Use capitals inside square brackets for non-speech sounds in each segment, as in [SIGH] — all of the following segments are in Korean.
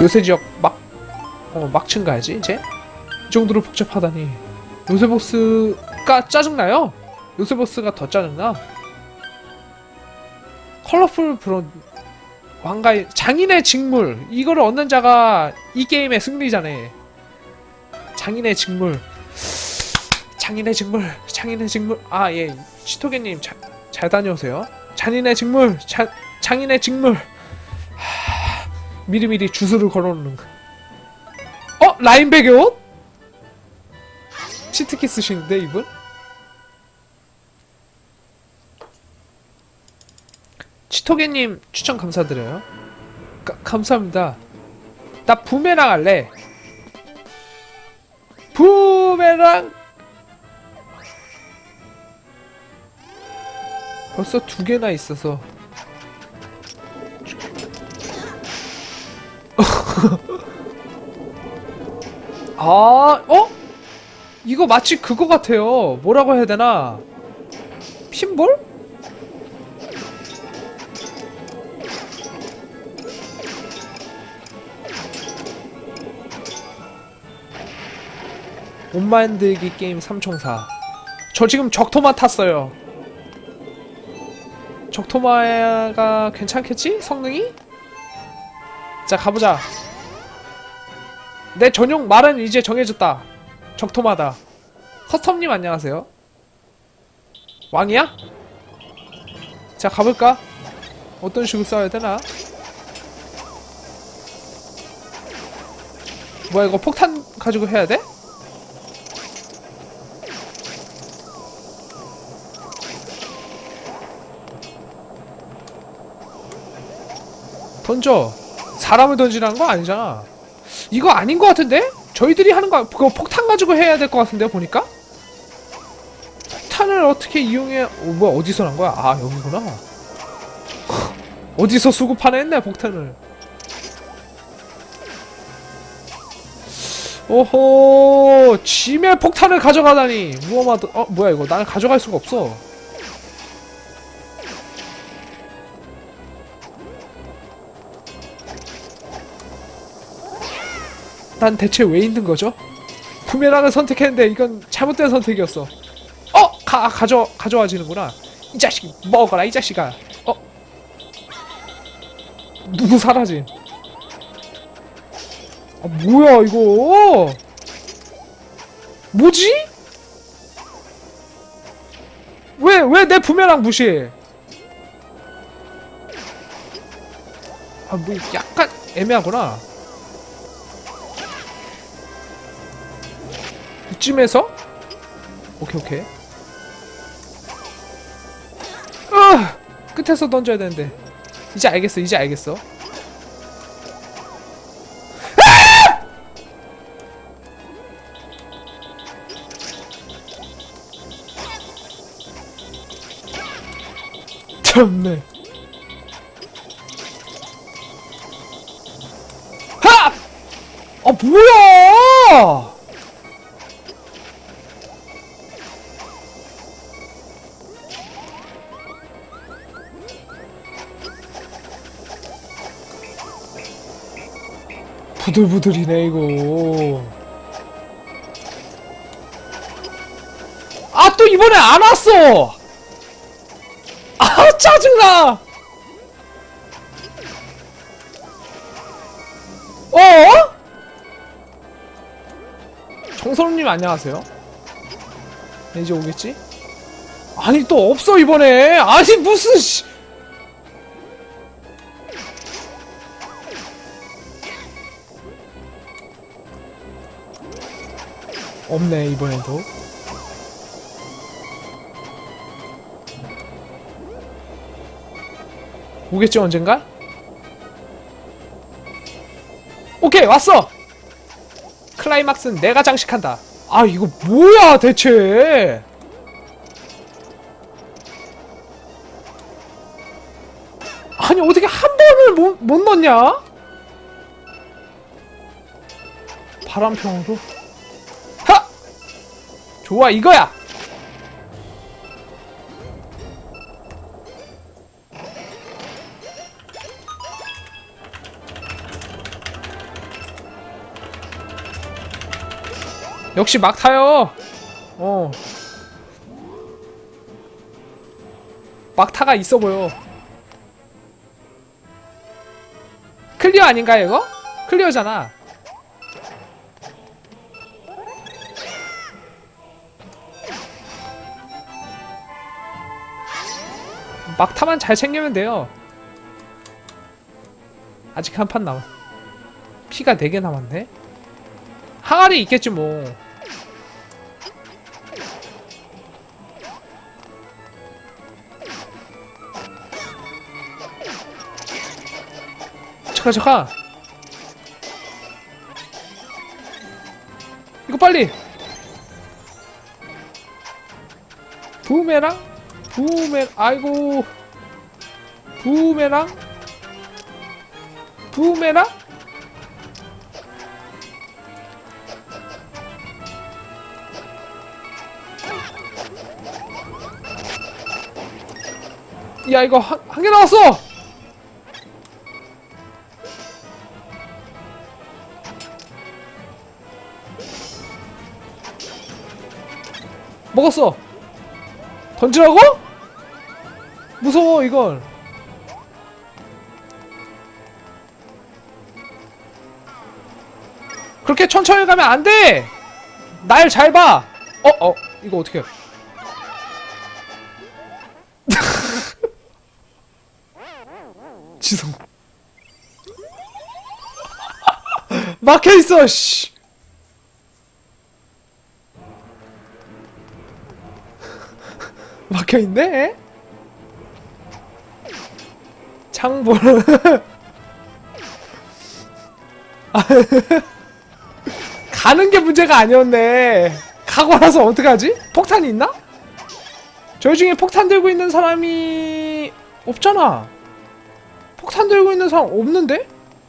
요새 지역 막, 어, 막층 가야지, 이제? 이 정도로 복잡하다니. 요새 보스가 짜증나요? 요새 보스가 더 짜증나? 컬러풀 브론, 왕가의, 장인의 직물. 이거를 얻는 자가 이 게임의 승리자네. 장인의 직물. 장인의 직물, 장인의 직물. 아, 예. 시토게님, 자, 잘 다녀오세요. 장인의 직물, 자, 장인의 직물. 하, 미리미리 주소를 걸어놓는 거. 어? 라인백의 옷? 치트키 쓰시는데, 이분? 치토게님 추천 감사드려요. 가, 감사합니다. 나 부메랑 할래. 부메랑 벌써 두 개나 있어서 아, 어? 이거 마치 그거 같아요. 뭐라고 해야 되나? 핀볼? 옷 만들기 게임 삼총사. 저 지금 적토마 탔어요. 적토마가 괜찮겠지? 성능이? 자 가보자 내 전용 말은 이제 정해졌다 적토마다 커스텀님 안녕하세요 왕이야? 자 가볼까? 어떤 식으로 싸워야 되나? 뭐야 이거 폭탄 가지고 해야 돼? 던져 사람을 던지라는 거 아니잖아 이거 아닌 거 같은데? 저희들이 하는 거 그거 폭탄 가지고 해야 될 것 같은데 보니까? 폭탄을 어떻게 이용해 어, 뭐야 어디서 난 거야? 아 여기구나 [LAUGHS] 어디서 수급하나 했네 폭탄을 오호 짐의 폭탄을 가져가다니 무엄하다 어 뭐야 이거 나는 가져갈 수가 없어 난 대체 왜 있는 거죠? 부메랑을 선택했는데 이건 잘못된 선택이었어. 어, 가 가져 가져와지는구나. 이 자식 먹어라 이 자식아. 어, 누구 사라짐? 아 뭐야 이거? 뭐지? 왜 왜 내 부메랑 무시해? 아 뭐 약간 애매하구나. 이쯤에서? 오케이 오케이. 아 끝에서 던져야 되는데. 이제 알겠어 이제 알겠어. 아! 참네. 하! 아 뭐야 부들부들이네 이거. 아 또 이번에 안 왔어! 아 짜증나! 어? 정선우님 안녕하세요. 네, 이제 오겠지? 아니 또 없어 이번에. 아니 무슨 씨 없네 이번에도 오겠지 언젠가? 오케이 왔어! 클라이막스는 내가 장식한다 아 이거 뭐야 대체 아니 어떻게 한 번을 못, 못 넣냐? 바람평으로 하! 좋아 이거야! 역시 막 타요! 어. 막타가 있어 보여. 클리어 아닌가 이거? 클리어잖아. 막타만 잘 챙기면 돼요. 아직 한 판 남았. 피가 4개 남았네. 항아리 있겠지 뭐. 잠깐 잠깐. 이거 빨리. 부메랑 부메 아이고. 부메랑? 부메랑? 야 이거 한개 나왔어! 먹었어 던지라고? 무서워 이걸 그렇게 천천히 가면 안 돼! 날 잘 봐! 어, 어, 이거 어떻게 해? [LAUGHS] 지성. [LAUGHS] 막혀있어, 씨! 막혀있네? 창볼. [LAUGHS] 가는 게 문제가 아니었네. 가고 나서 어떡하지? 폭탄이 있나? 저희 중에 폭탄 들고 있는 사람이 없잖아. 폭탄 들고 있는 사람 없는데?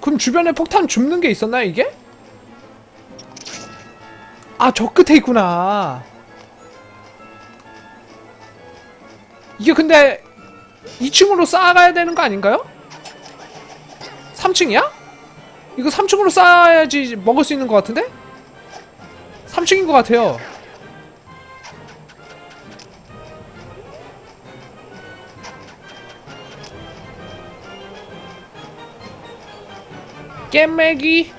그럼 주변에 폭탄 줍는 게 있었나 이게? 아, 저 끝에 있구나. 이게 근데 2층으로 쌓아가야 되는 거 아닌가요? 3층이야? 이거 3층으로 쌓아야지 먹을 수 있는 것 같은데? 3층인 것 같아요. 깻매기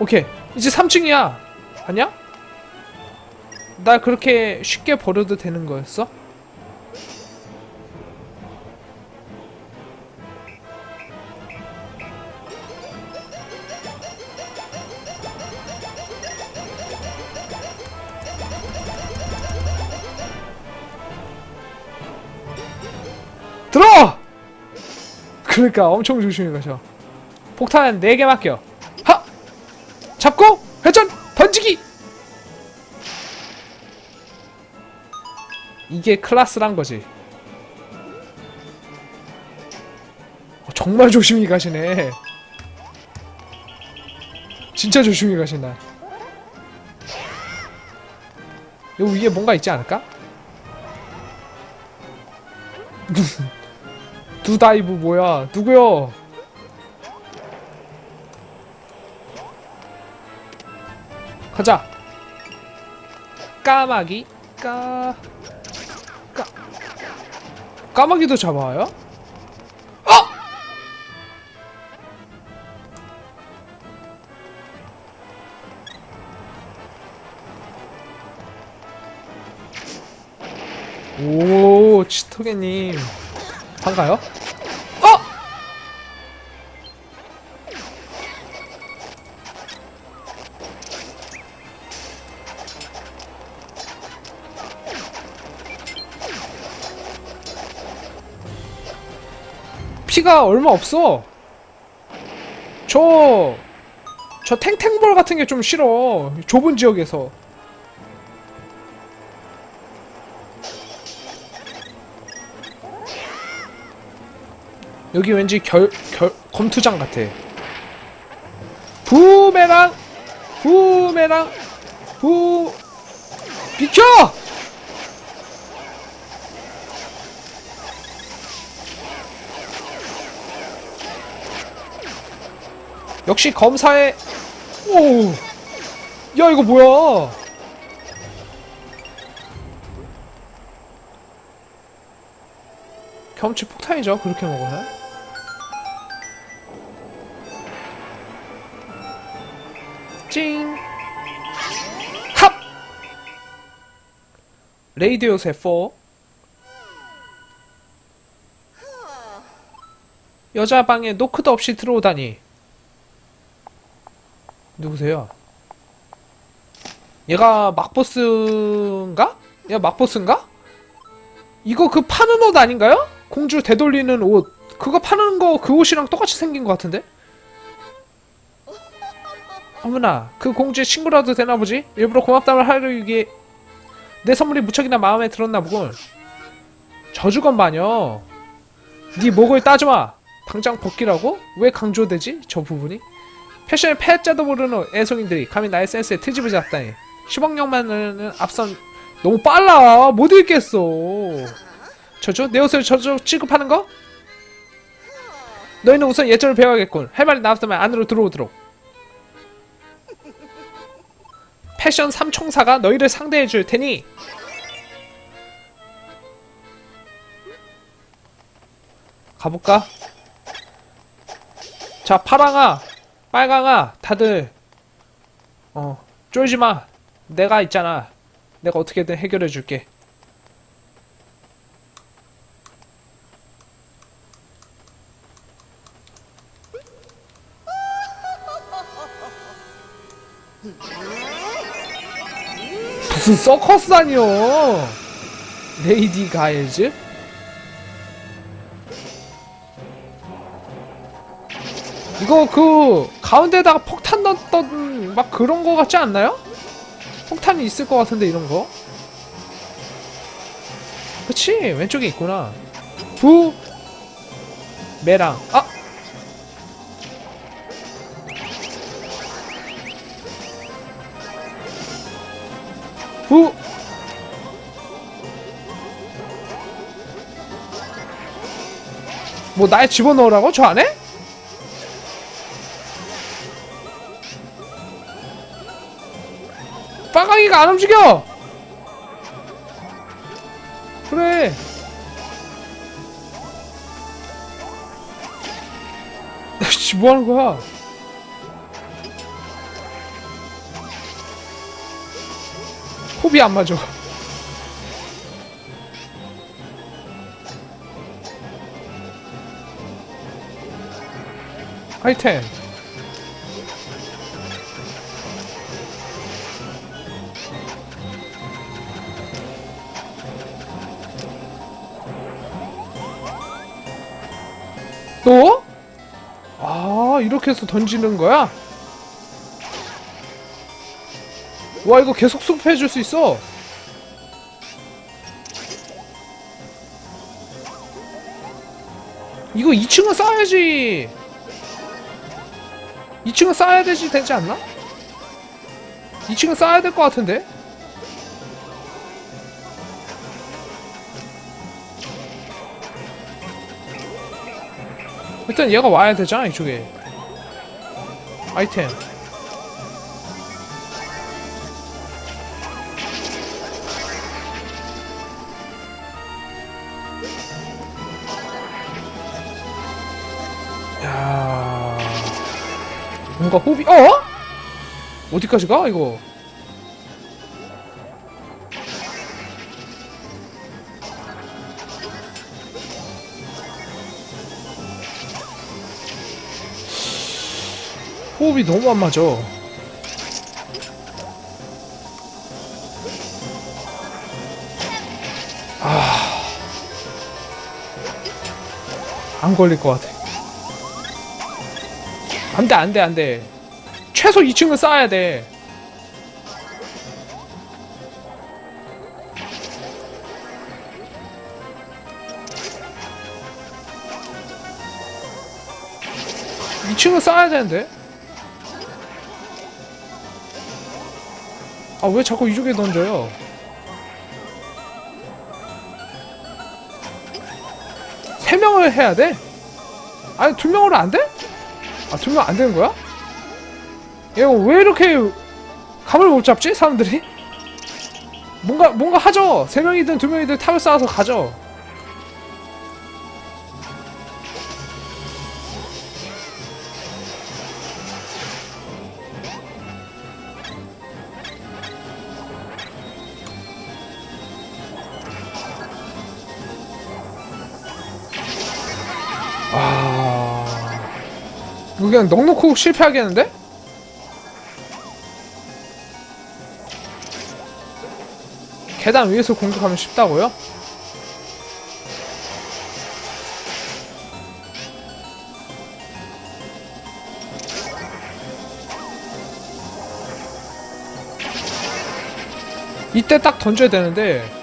오케이 이제 3층이야 아니야? 나 그렇게 쉽게 버려도 되는 거였어? 들어! 그러니까 엄청 조심히 가셔. 폭탄 4개 맡겨. 하! 잡고 회전 던지기! 이게 클라스란 거지. 어, 정말 조심히 가시네. 진짜 조심히 가신다. 여기 위에 뭔가 있지 않을까? [LAUGHS] 두 다이브 뭐야? 누구요? 가자. 까마귀 까. 까. 까마귀도 잡아요? 어! 오, 치토게님. 반가요? 피가 얼마 없어. 저, 저 탱탱볼 같은 게 좀 싫어. 좁은 지역에서. 여기 왠지 결, 결, 검투장 같아. 부메랑! 부메랑! 부, 비켜! 역시 검사의, 오! 야 이거 뭐야? 경치 폭탄이죠 그렇게 먹으면. 찡. 합. 레이드 요새 4. 여자 방에 노크도 없이 들어오다니. 누구세요? 얘가 막보스인가? 얘가 막보스인가? 이거 그 파는 옷 아닌가요? 공주 되돌리는 옷. 그거 파는 거 그 옷이랑 똑같이 생긴 것 같은데? 어머나, 그 공주의 친구라도 되나 보지? 일부러 고맙다말 하려 위해 내 선물이 무척이나 마음에 들었나 보군. 저주건 마녀. 네 목을 따져마. 당장 벗기라고? 왜 강조되지? 저 부분이? 패션의 패자도 모르는 애송이들이 감히 나의 센스에 트집을 잡다니. 10억년만은 앞선 너무 빨라. 못 읽겠어. 저주? 내 옷을 저주 취급하는 거? 너희는 우선 예절을 배워야겠군. 할 말이 나왔다면 안으로 들어오도록. 패션 삼총사가 너희를 상대해 줄 테니. 가볼까? 자 파랑아 빨강아 다들 어 쫄지 마. 내가 있잖아. 내가 어떻게든 해결해 줄게. 무슨 서커스 아니여 레이디 가일즈? 이거 그 가운데다가 폭탄 넣었던 막 그런 거 같지 않나요? 폭탄이 있을 것 같은데 이런 거. 그치 왼쪽에 있구나. 부 메랑 아 부. 뭐날 집어넣으라고 저 안에? 안 움직여! 그래. 씨, 뭐 하는 거야? 호비 안 맞아. 아이템. 또? 아, 이렇게 해서 던지는 거야? 와, 이거 계속 수급해줄 수 있어. 이거 2층은 쌓아야지. 2층은 쌓아야 되지, 되지 않나? 2층은 쌓아야 될 것 같은데? 일단 얘가 와야 되잖아 이쪽에. 아이템. 야. 뭔가 호비 어? 어디까지 가 이거 호흡이 너무 안 맞아. 아. 안 걸릴 것 같아. 안 돼, 안 돼, 안 돼. 최소 2층은 쌓아야 돼. 이층은 쌓아야 되는데? 아 왜 자꾸 이쪽에 던져요? 세 명을 해야 돼? 아니 두 명으로 안 돼? 아 두 명 안 되는 거야? 얘가 왜 이렇게 감을 못 잡지 사람들이? 뭔가 뭔가 하죠. 세 명이든 두 명이든 탑을 쌓아서 가죠. 그냥 넉넉히 실패하겠는데? 계단 위에서 공격하면 쉽다고요? 이때 딱 던져야 되는데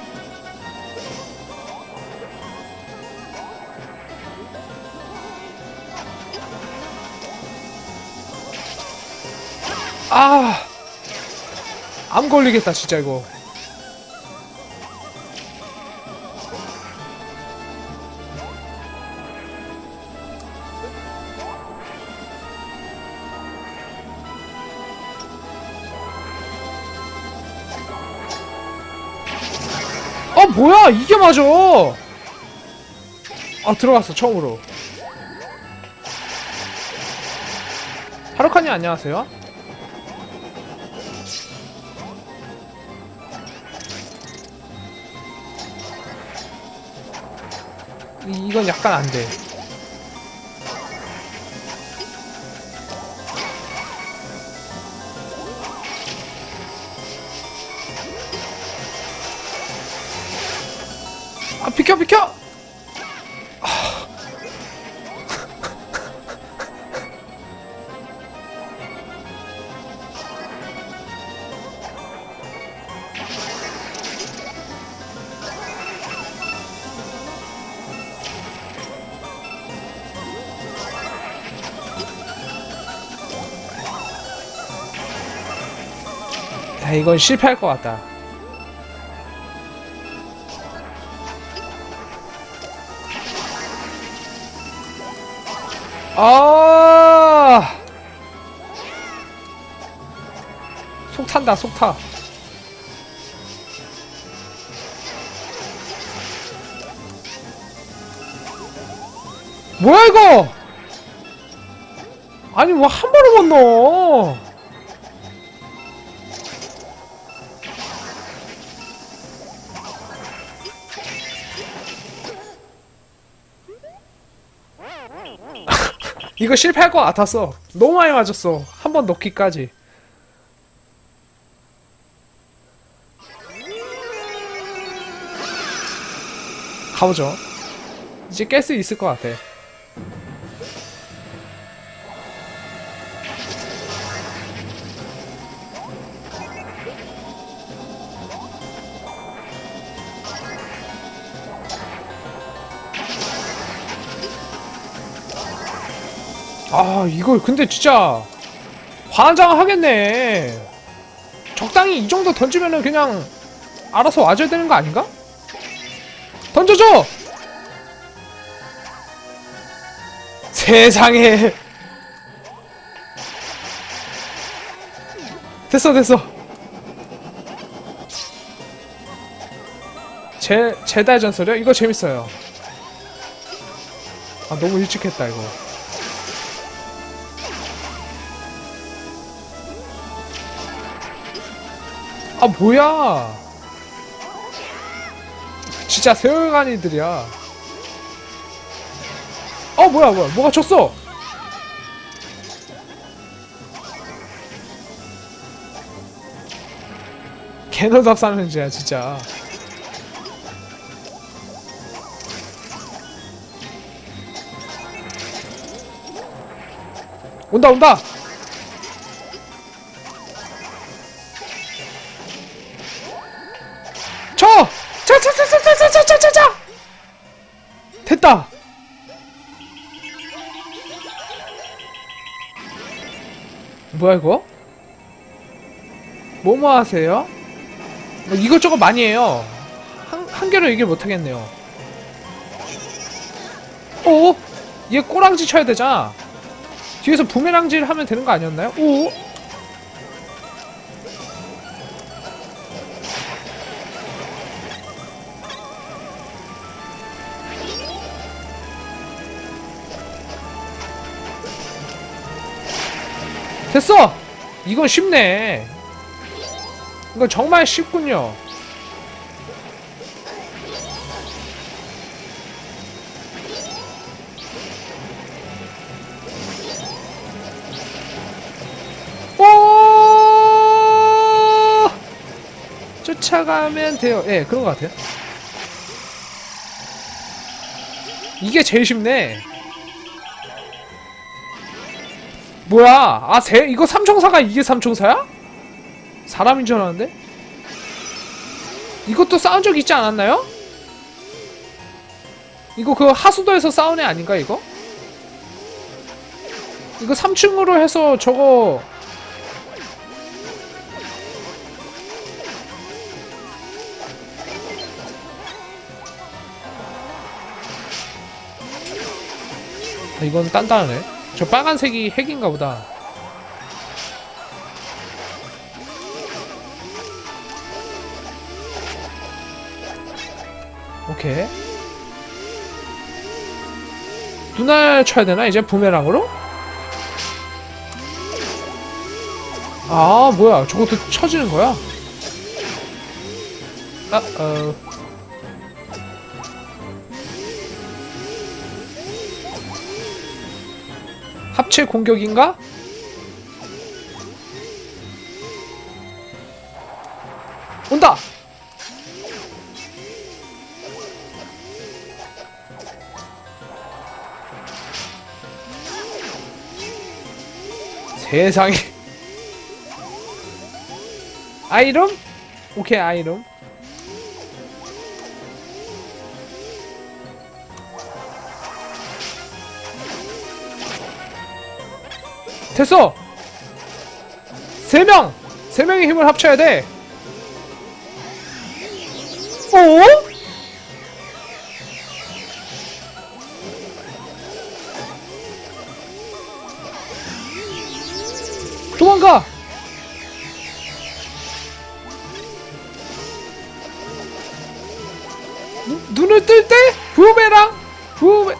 걸리겠다 진짜 이거. 아 뭐야? 이게 맞아! 아 들어갔어 처음으로. 하루카님 안녕하세요 이, 이건 약간 안 돼 야 이건 실패할 것 같다 아! 속 탄다, 속 타. 뭐야 이거? 아니 뭐한못 넣어? 이거 실패할 것 같았어. 너무 많이 맞았어. 한 번 넣기까지. 가보죠. 이제 깰 수 있을 것 같아. 아 이걸 근데 진짜 환장 하겠네 적당히 이 정도 던지면은 그냥 알아서 와줘야 되는 거 아닌가? 던져줘! 세상에 됐어 됐어 제 제달 전설이요? 이거 재밌어요 아 너무 일찍 했다 이거 아 뭐야? 진짜 세월간이들이야. 어 뭐야 뭐야? 뭐가 졌어? 개노답 사는지야 진짜. 온다 온다 뭐야 이거? 뭐뭐 하세요? 뭐 이것저것 많이 해요 한, 한 개로 얘기를 못하겠네요 오? 얘 꼬랑지 쳐야 되잖아 뒤에서 부메랑질 하면 되는 거 아니었나요? 오? 됐어! 이건 쉽네. 이건 정말 쉽군요. 오! 쫓아가면 돼요. 예, 그런 것 같아요. 이게 제일 쉽네. 뭐야? 아, 세, 이거 삼총사가 이게 삼총사야? 사람인 줄 알았는데? 이것도 싸운 적 있지 않았나요? 이거 그 하수도에서 싸운 애 아닌가, 이거? 이거 3층으로 해서 저거 아, 이건 단단하네. 저 빨간색이 핵인가 보다. 오케이. 눈알 쳐야 되나 이제 부메랑으로? 아 뭐야 저것도 쳐지는 거야? 아 어. 합체 공격인가? 온다! 세상에 아이름? 오케이 아이름 됐어! 세 명! 세 명의 힘을 합쳐야 돼! 어? 도망가! 눈, 눈을 뜰 때 부메랑 부메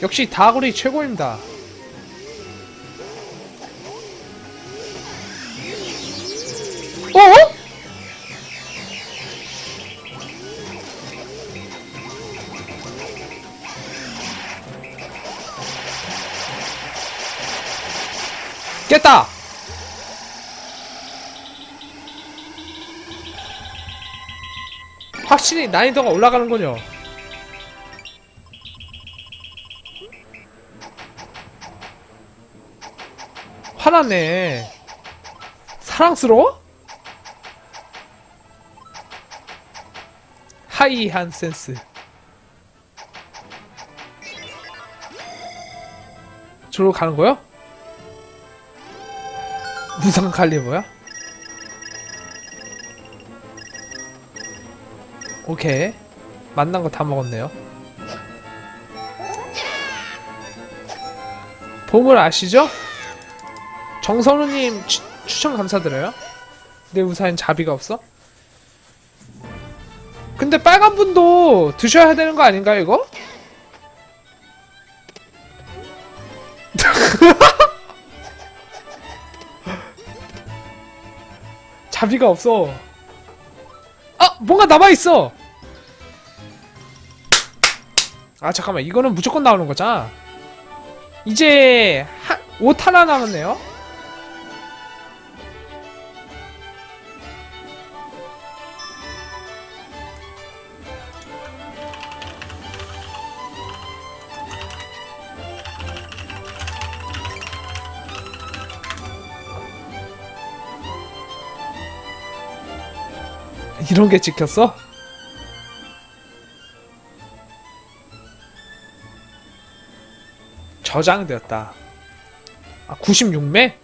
역시 다구리 최고입니다. 어? 깼다! 확실히 난이도가 올라가는군요. 화났네. 사랑스러워? 하이한 센스. 저로 가는 거요? 무상 칼리버야? 오케이. 만난 거 다 먹었네요. 보물 아시죠? 정선우님 추, 추천 감사드려요. 내 우사엔 자비가 없어? 근데 빨간 분도 드셔야 되는 거 아닌가요, 이거? [LAUGHS] 자비가 없어. 아, 뭔가 남아 있어. 아, 잠깐만. 이거는 무조건 나오는 거잖아. 이제 한, 옷 하나 남았네요. 이런 게 찍혔어? 저장되었다. 아, 96매?